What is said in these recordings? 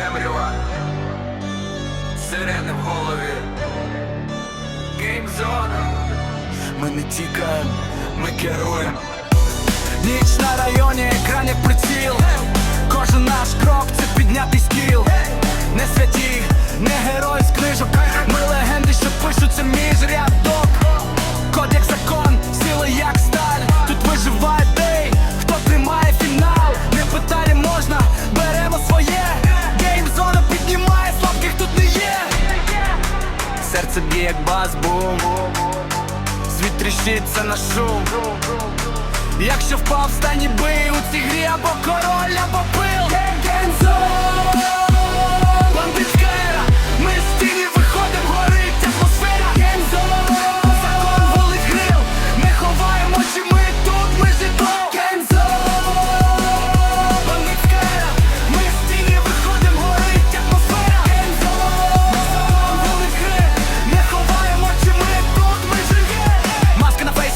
темрява, сирени в голові, геймзона. Ми не тікаємо, ми керуємо. Ніч на районі, екран б'є як бас-бум. Світ тріщиться на шум. Якщо впав, стань і бий у цій грі або король, або пил Гензо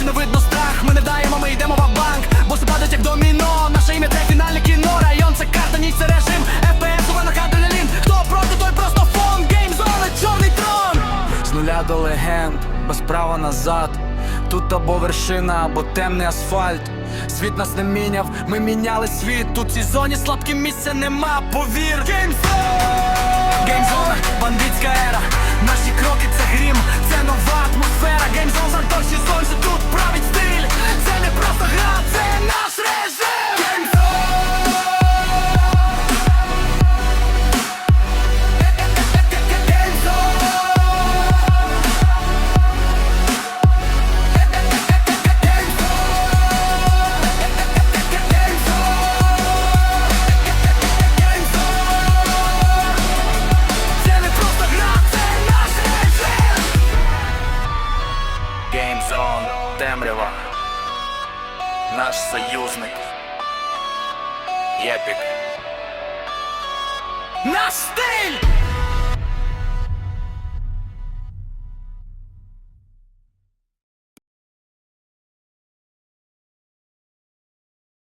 не видно страх, ми не даємо, ми йдемо в банк. Бо все падать як доміно, наше ім'я це фінальне кіно. Район це карта, ніч це режим, ФПС, увена адреналін Хто проти, той просто фон, геймзона, чорний трон. З нуля до легенд, без права назад. Тут або вершина, або темний асфальт. Світ нас не міняв, ми міняли світ. Тут цій зоні слабким місця нема, повір. Геймзона, Наш союзник Єпік Наш стиль!